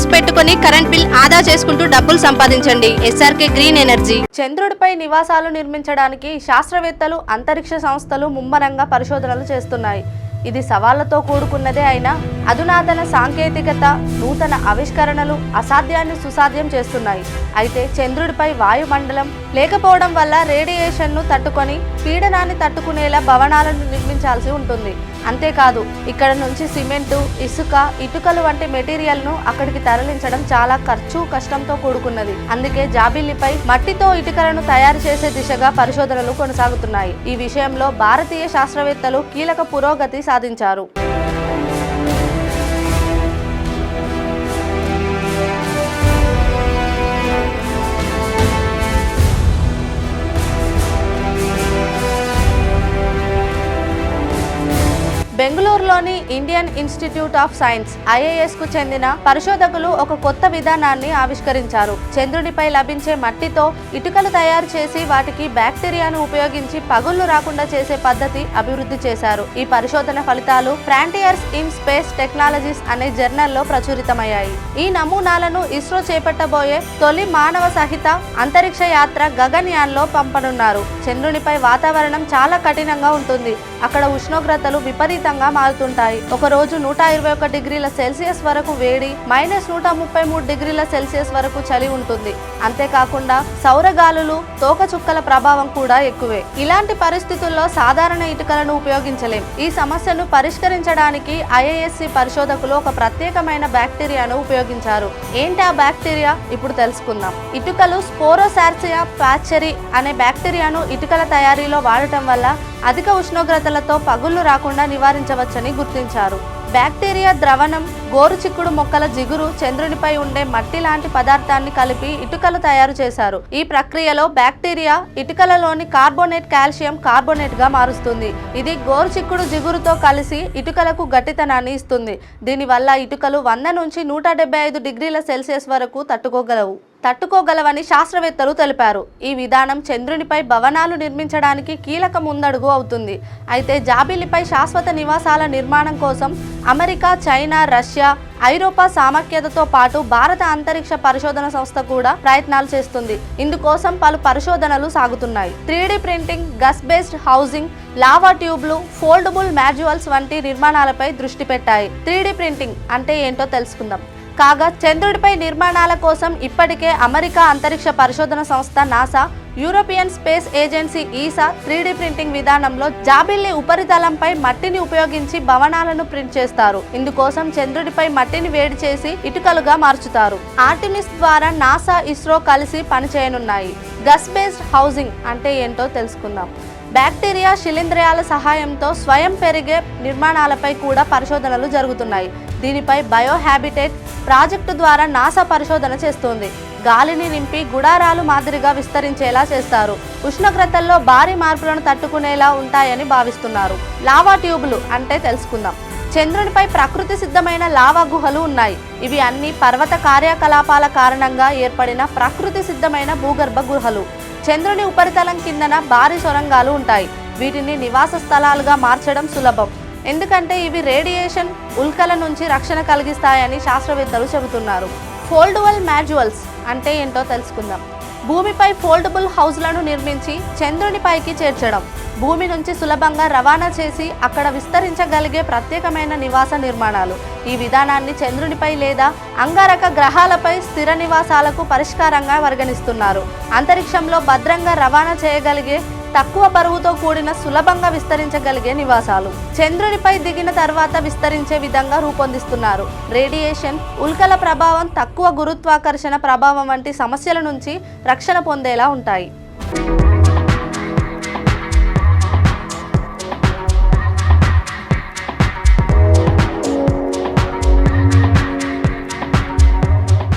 Panels పెట్టుకుని current bill ఆదా చేసుకుంటూ డబ్బులు సంపాదించండి. SRK green energy. చంద్రుడిపై నివాసాలు నిర్మించడానికి శాస్త్రవేత్తలు అంతరిక్ష సంస్థలు ముమ్మరంగా పరిశోధనలు చేస్తున్నాయి. ఇది సవాళ్ళతో కూడుకున్నదే అయినా అధునాతన సాంకేతికత నూతన ఆవిష్కరణలు అసాధ్యాన్ని సుసాధ్యం చేస్తున్నాయి. అయితే చంద్రుడిపై వాయుమండలం లేకపోవడం వల్ల రేడియేషన్ను తట్టుకొని పీడనాన్ని తట్టుకునేలా భవనాలను నిర్మించాల్సి ఉంటుంది. అంతేకాదు ఇక్కడ నుంచి సిమెంటు ఇసుక ఇటుకలు వంటి మెటీరియల్ను అక్కడికి తరలించడం చాలా ఖర్చు కష్టంతో కూడుకున్నది. అందుకే జాబిల్లిపై మట్టితో ఇటుకలను తయారు చేసే దిశగా పరిశోధనలు కొనసాగుతున్నాయి. ఈ విషయంలో భారతీయ శాస్త్రవేత్తలు కీలక పురోగతి సాధించారు. బెంగళూరులోని ఇండియన్ ఇన్స్టిట్యూట్ ఆఫ్ సైన్స్ ఐఏఎస్కు చెందిన పరిశోధకులు ఒక కొత్త విధానాన్ని ఆవిష్కరించారు. చంద్రునిపై లభించే మట్టితో ఇటుకలు తయారు చేసి వాటికి బ్యాక్టీరియాను ఉపయోగించి పగుళ్ళు రాకుండా చేసే పద్ధతి అభివృద్ధి చేశారు. ఈ పరిశోధన ఫలితాలు ఫ్రాంటియర్స్ ఇన్ స్పేస్ టెక్నాలజీస్ అనే జర్నల్లో ప్రచురితమయ్యాయి. ఈ నమూనాలను ఇస్రో చేపట్టబోయే తొలి మానవ సహిత అంతరిక్ష యాత్ర గగన్యాన్లో పంపనున్నారు. చంద్రునిపై వాతావరణం చాలా కఠినంగా ఉంటుంది. అక్కడ ఉష్ణోగ్రతలు విపరీతంగా మారుతుంటాయి. ఒక రోజు నూట ఇరవై ఒక డిగ్రీల సెల్సియస్ వరకు వేడి మైనస్ నూట ముప్పై మూడు డిగ్రీల సెల్సియస్ వరకు చలి ఉంటుంది. అంతేకాకుండా సౌరగాలులు తోకచుక్కల ప్రభావం కూడా ఎక్కువే. ఇలాంటి పరిస్థితుల్లో సాధారణ ఇటుకలను ఉపయోగించలేం. ఈ సమస్యను పరిష్కరించడానికి ఐఏఎస్సి పరిశోధకులు ఒక ప్రత్యేకమైన బ్యాక్టీరియాను ఉపయోగించారు. ఏంటి ఆ బ్యాక్టీరియా? ఇప్పుడు తెలుసుకుందాం. ఇటుకలు స్పోరోసార్సియా ప్యాచరీ అనే బ్యాక్టీరియాను ఇటుకల తయారీలో వాడటం వల్ల అధిక ఉష్ణోగ్రతలతో పగుళ్ళు రాకుండా నివారించవచ్చని గుర్తించారు. బ్యాక్టీరియా ద్రవణం గోరుచిక్కుడు మొక్కల జిగురు చంద్రునిపై ఉండే మట్టి లాంటి పదార్థాన్ని కలిపి ఇటుకలు తయారు చేశారు. ఈ ప్రక్రియలో బ్యాక్టీరియా ఇటుకలలోని కార్బోనేట్ కాల్షియం కార్బోనేట్గా మారుస్తుంది. ఇది గోరుచిక్కుడు జిగురుతో కలిసి ఇటుకలకు గట్టితనాన్ని ఇస్తుంది. దీనివల్ల ఇటుకలు వంద నుంచి నూట ఐదు డిగ్రీల సెల్సియస్ వరకు తట్టుకోగలవు. తట్టుకోగలవని శాస్త్రవేత్తలు తెలిపారు. ఈ విధానం చంద్రునిపై భవనాలు నిర్మించడానికి కీలక ముందడుగు అవుతుంది. అయితే జాబిలిపై శాశ్వత నివాసాల నిర్మాణం కోసం అమెరికా చైనా రష్యా ఐరోపా సామఖ్యతతో పాటు భారత అంతరిక్ష పరిశోధన సంస్థ కూడా ప్రయత్నాలు చేస్తుంది. ఇందుకోసం పలు పరిశోధనలు సాగుతున్నాయి. త్రీ ప్రింటింగ్ గస్ బేస్డ్ హౌసింగ్ లావా ట్యూబ్లు ఫోల్డబుల్ మ్యాజువల్స్ వంటి నిర్మాణాలపై దృష్టి పెట్టాయి. త్రీ ప్రింటింగ్ అంటే ఏంటో తెలుసుకుందాం. కాగా చంద్రుడిపై నిర్మాణాల కోసం ఇప్పటికే అమెరికా అంతరిక్ష పరిశోధన సంస్థ NASA European space agency ESA three printing విధానంలో జాబిల్లి ఉపరితలంపై మట్టిని ఉపయోగించి భవనాలను ప్రింట్ చేస్తారు. ఇందుకోసం చంద్రుడిపై మట్టిని వేడి చేసి ఇటుకలుగా మార్చుతారు. ఆర్టిమిస్ ద్వారా నాసా ఇస్రో కలిసి పనిచేయనున్నాయి. గస్ బేస్డ్ హౌసింగ్ అంటే ఏంటో తెలుసుకుందాం. బ్యాక్టీరియా శిలీంధ్రాల సహాయంతో స్వయం పెరిగే నిర్మాణాలపై కూడా పరిశోధనలు జరుగుతున్నాయి. దీనిపై బయోహ్యాబిటెట్ ప్రాజెక్టు ద్వారా నాసా పరిశోధన చేస్తోంది. గాలిని నింపి గుడారాలు మాదిరిగా విస్తరించేలా చేస్తారు. ఉష్ణోగ్రతల్లో భారీ మార్పులను తట్టుకునేలా ఉంటాయని భావిస్తున్నారు. లావా ట్యూబులు అంటే తెలుసుకుందాం. చంద్రునిపై ప్రకృతి సిద్ధమైన లావా గుహలు ఉన్నాయి. ఇవి అన్ని పర్వత కార్యకలాపాల కారణంగా ఏర్పడిన ప్రకృతి సిద్ధమైన భూగర్భ గుహలు. చంద్రుని ఉపరితలం కిందన భారీ సొరంగాలు ఉంటాయి. వీటిని నివాస స్థలాలుగా మార్చడం సులభం. ఎందుకంటే ఇవి రేడియేషన్ ఉల్కల నుంచి రక్షణ కలిగిస్తాయని శాస్త్రవేత్తలు చెబుతున్నారు. ఫోల్డబుల్ మాడ్యువల్స్ అంటే ఏంటో తెలుసుకుందాం. భూమిపై ఫోల్డబుల్ హౌస్లను నిర్మించి చంద్రునిపైకి చేర్చడం భూమి నుంచి సులభంగా రవాణా చేసి అక్కడ విస్తరించగలిగే ప్రత్యేకమైన నివాస నిర్మాణాలు. ఈ విధానాన్ని చంద్రునిపై లేదా అంగారక గ్రహాలపై స్థిర నివాసాలకు పరిష్కారంగా పరిగణిస్తున్నారు. అంతరిక్షంలో భద్రంగా రవాణా చేయగలిగే తక్కువ బరువుతో కూడిన సులభంగా విస్తరించగలిగే నివాసాలు. చంద్రునిపై దిగిన తర్వాత విస్తరించే విధంగా రూపొందిస్తున్నారు. రేడియేషన్ ఉల్కల ప్రభావం తక్కువ గురుత్వాకర్షణ ప్రభావం వంటి సమస్యల నుంచి రక్షణ పొందేలా ఉంటాయి.